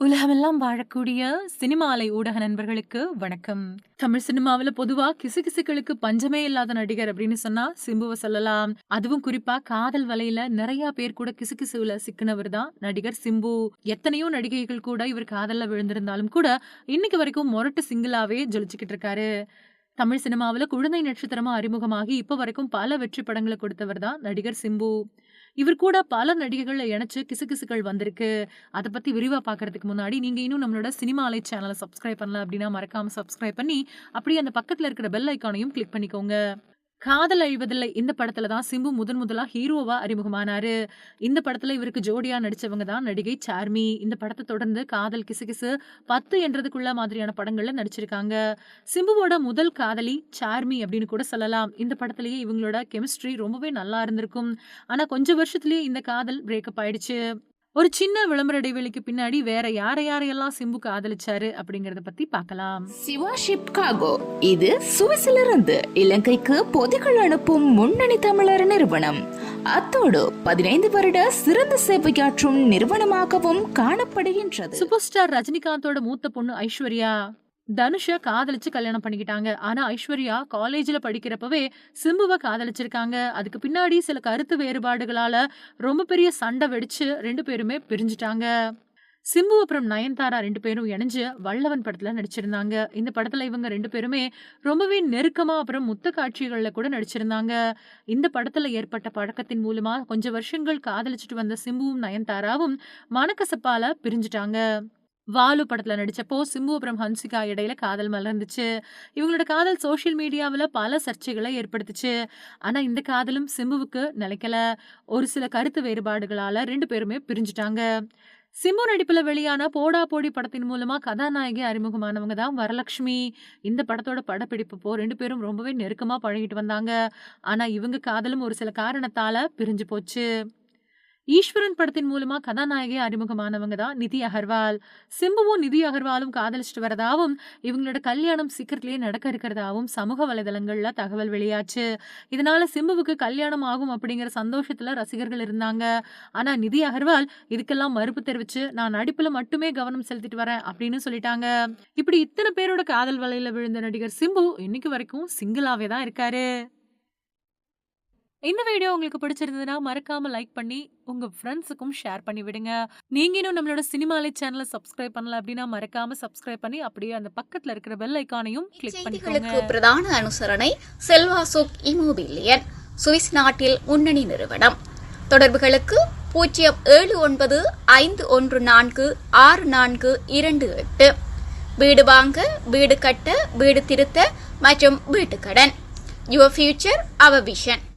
உலகமெல்லாம் வாழக்கூடிய சினிமாலை ஊடக நண்பர்களுக்கு வணக்கம். தமிழ் சினிமாவுல பொதுவா கிசுகிசுக்களுக்கு பஞ்சமே இல்லாத நடிகர் அப்படின்னு சொன்னா சிம்புவை சொல்லலாம். அதுவும் குறிப்பா காதல் வலையில நிறைய பேர் கூட கிசுகிசுவுல சிக்குனவர் தான் நடிகர் சிம்பு. எத்தனையோ நடிகைகள் கூட இவர் காதல்ல விழுந்திருந்தாலும் கூட, இன்னைக்கு வரைக்கும் மொரட்டு சிங்கிளாவே ஜொலிச்சுக்கிட்டு இருக்காரு. தமிழ் சினிமாவில் குழந்தை நட்சத்திரமா அறிமுகமாகி இப்போ வரைக்கும் பல வெற்றி படங்களை கொடுத்தவர் தான் நடிகர் சிம்பு. இவர் கூட பல நடிகைகள இணைச்சு கிசுகிசுக்கள் வந்திருக்கு. அதை பத்தி விரிவா பார்க்கறதுக்கு முன்னாடி, நீங்க இன்னும் நம்மளோட சினிமா அலை சேனலை சப்ஸ்கிரைப் பண்ணல அப்படின்னா மறக்காம சப்ஸ்கிரைப் பண்ணி, அப்படியே அந்த பக்கத்துல இருக்கிற பெல் ஐக்கானையும் கிளிக் பண்ணிக்கோங்க. காதல் அழிவதில்லை இந்த படத்துல தான் சிம்பு முதன் முதலா ஹீரோவா அறிமுகமானாரு. இந்த படத்துல இவருக்கு ஜோடியா நடிச்சவங்க தான் நடிகை சார்மி. இந்த படத்தை தொடர்ந்து காதல் கிசுகிசு, 10 என்றதுக்குள்ள மாதிரியான படங்கள்ல நடிச்சிருக்காங்க. சிம்புவோட முதல் காதலி சார்மி அப்படின்னு கூட சொல்லலாம். இந்த படத்திலேயே இவங்களோட கெமிஸ்ட்ரி ரொம்பவே நல்லா இருந்திருக்கும். ஆனா கொஞ்சம் வருஷத்துலயே இந்த காதல் பிரேக்கப் ஆயிடுச்சு. ஒரு சின்ன விளம்பர இடைவெளிக்கு பின்னாடி வேற யார யாரையெல்லாம் சிம்பு காதலிச்சாரு அப்படிங்கறத பத்தி பார்க்கலாம். சிவா ஷிப் காகோ இது சுவிஸிலிருந்து இலங்கைக்கு பொதிகள் அனுப்பும் முன்னணி தமிழர் நிறுவனம். அத்தோடு பதினைந்து வருட சிறந்த சேவையாற்றும் நிறுவனமாகவும் காணப்படுகின்றது. சூப்பர் ஸ்டார் ரஜினிகாந்தோட மூத்த பொண்ணு ஐஸ்வர்யா. தனுஷ காதலிச்சு கல்யாணம் பண்ணிக்கிட்டாங்க. ஆனா ஐஸ்வர்யா காலேஜ்ல படிக்கிறப்பவே சிம்புவை காதலிச்சிருக்காங்க. அதுக்கு பின்னாடி சில கருத்து வேறுபாடுகளால ரொம்ப பெரிய சண்டை வெடிச்சு ரெண்டு பேருமே பிரிஞ்சுட்டாங்க. சிம்பு அப்புறம் நயன்தாரா ரெண்டு பேரும் இணைஞ்சு வல்லவன் படத்துல நடிச்சிருந்தாங்க. இந்த படத்துல இவங்க ரெண்டு பேருமே ரொம்பவே நெருக்கமா அப்புறம் முத்த காட்சிகள்ல கூட நடிச்சிருந்தாங்க. இந்த படத்துல ஏற்பட்ட பழக்கத்தின் மூலமா கொஞ்சம் வருஷங்கள் காதலிச்சுட்டு வந்த சிம்புவும் நயன்தாராவும் மனக்கசப்பால பிரிஞ்சுட்டாங்க. வாலு படத்தில் நடிச்சப்போ சிம்பு அப்புறம் ஹன்சிகா இடையில காதல் மலர்ந்துச்சு. இவங்களோட காதல் சோஷியல் மீடியாவில் பல சர்ச்சைகளை ஏற்படுத்துச்சு. ஆனால் இந்த காதலும் சிம்புவுக்கு நிலைக்கல. ஒரு சில கருத்து வேறுபாடுகளால் ரெண்டு பேருமே பிரிஞ்சுட்டாங்க. சிம்பு நடிப்பில் வெளியான போடா போடி படத்தின் மூலமாக கதாநாயகி அறிமுகமானவங்க தான் வரலட்சுமி. இந்த படத்தோட படப்பிடிப்பப்போ 2 பேரும் ரொம்பவே நெருக்கமாக பழகிட்டு வந்தாங்க. ஆனால் இவங்க காதலும் ஒரு சில காரணத்தால் பிரிஞ்சு போச்சு. ஈஸ்வரன் படத்தின் மூலமா கதாநாயகி அறிமுகமானவங்க தான் நிதி அகர்வால். சிம்புவும் நிதி அகர்வாலும் காதலிச்சிட்டு வரதாவும், இவங்களோட கல்யாணம் சீக்கிரத்திலேயே நடக்க இருக்கிறதாவும் சமூக வலைதளங்கள்ல தகவல் வெளியாச்சு. இதனால சிம்புவுக்கு கல்யாணம் ஆகும் அப்படிங்கிற சந்தோஷத்துல ரசிகர்கள் இருந்தாங்க. ஆனா நிதி அகர்வால் இதுக்கெல்லாம் மறுப்பு தெரிவிச்சு, நான் நடிப்புல மட்டுமே கவனம் செலுத்திட்டு வரேன் அப்படின்னு சொல்லிட்டாங்க. இப்படி இத்தனை பேரோட காதல் வலையில விழுந்த நடிகர் சிம்பு இன்னைக்கு வரைக்கும் சிங்கிளாவே தான் இருக்காரு. இந்த வீடியோ உங்களுக்கு பிடிச்சிருந்ததுன்னா மறக்காம லைக் பண்ணி உங்க ஃப்ரெண்ட்ஸுக்கும் ஷேர் பண்ணி விடுங்க. நீங்க இன்னும் நம்மளோட சினிமா அலை சேனல சப்ஸ்கிரைப் பண்ணல அப்படின்னா மறக்காம சப்ஸ்கிரைப் பண்ணி அப்படியே அந்த பக்கத்துல இருக்கிற பெல் ஐகானையும் கிளிக் பண்ணிக்கோங்க. பிரதான அனுசரணை செல்வா சுக் இமோபிலியன் சுவிஸ் நாட்டில் முன்னணி நிறுவனம் தொடர்புகளுக்கு பூஜ்ஜியம் ஏழு ஒன்பது ஐந்து ஒன்று நான்கு ஆறு நான்கு இரண்டு எட்டு வீடு வாங்க வீடு கட்ட வீடு திருத்த மற்றும் வீட்டுக்கடன் யுவர் ஃபியூச்சர் அவர் விஷன்